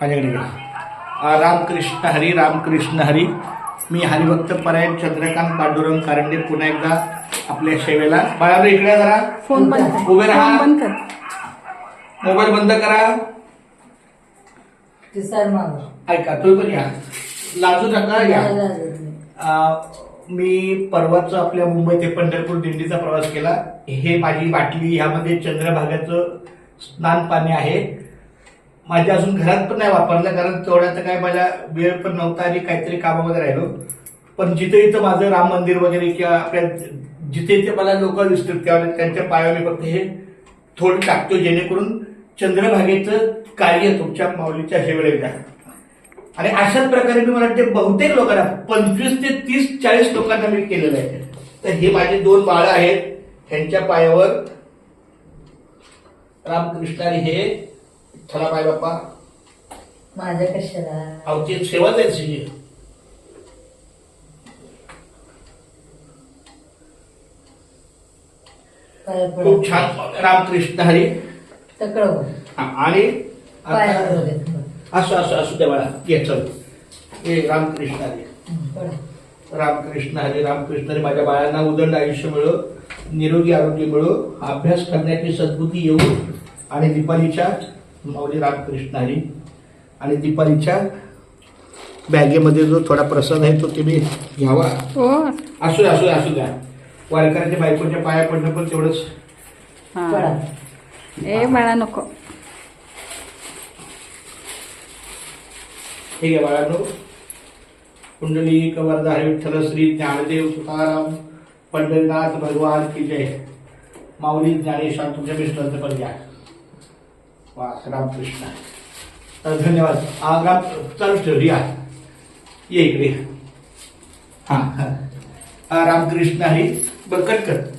माझ्याकडे. आ, रामकृष्ण हरी रामकृष्ण हरी. मी हरिभक्त परायण चंद्रकांत पांडुरंग कारंडे पुन्हा एकदा आपल्या सेवेला. बाळा इकडे जरा. फोन बंद कर. उभे राहा. फोन बंद कर. मोबाईल बंद करा. ऐका तुम्ही पण या लाजू नका या. आ, मी परवाच आपल्या मुंबई ते पंढरपूर दिंडीचा प्रवास केला. हे माझी बाटली ह्यामध्ये चंद्रभागाचं स्नान पाणी आहे. माझ्या अजून घरात पण नाही वापरलं कारण तेवढ्यात काय मला वेळ पण नव्हता आणि काहीतरी कामामध्ये राहिलो. पण जिथे इथं माझं राम मंदिर वगैरे किंवा आपल्या जिथे इथे मला लोक दिसतील त्यावेळेला त्यांच्या पायावर मी फक्त हे थोडं टाकतो जेणेकरून चंद्रभागेचं कार्य तुमच्या माऊलीच्या शेवळेला आणि अशाच प्रकारे मी मला वाटते बहुतेक लोकांना पंचवीस ते तीस चाळीस लोकांना मी केलेलं आहे. तर हे माझे दोन बाळ आहेत ह्यांच्या पायावर रामकृष्णाने हे थला बाय बाप्पा. माझ्या कशाला? सेवाच आहे त्याची. पाय खूप छान. रामकृष्ण हरी. हा, आणि पाय आता- असं असं असू द्या बाळा. ये चल. हे रामकृष्ण हरी. रामकृष्ण हरे रामकृष्ण हरे. माझ्या बाळांना उदंड आयुष्य मिळो निरोगी आरोग्य मिळो. अभ्यास करण्याची सद्बुद्धी येऊ आणि दीपालीच्या माऊली रामकृष्ण हरी आणि दीपालीच्या बॅगेमध्ये जो थोडा प्रसाद आहे तो तुम्ही घ्यावा. हो. असू द्या असू द्या असू द्या. वारकऱ्याच्या बायकोच्या पाया पडणं पण तेवढंच हा. ए बाळा नको. ठीक आहे बाळांनो. कुंडली कवरदा हरी विठ्ठल श्री ज्ञानदेव तुकाराम पंढरीनाथ भगवान की जय. माऊली ज्ञानेश्वर तुमच्या मिस्टरांचं पण घ्या. वा रामकृष्ण. धन्यवाद. आ, राम चालू ठेव या ये इकडे. हां रामकृष्ण हरी बरं कट कर.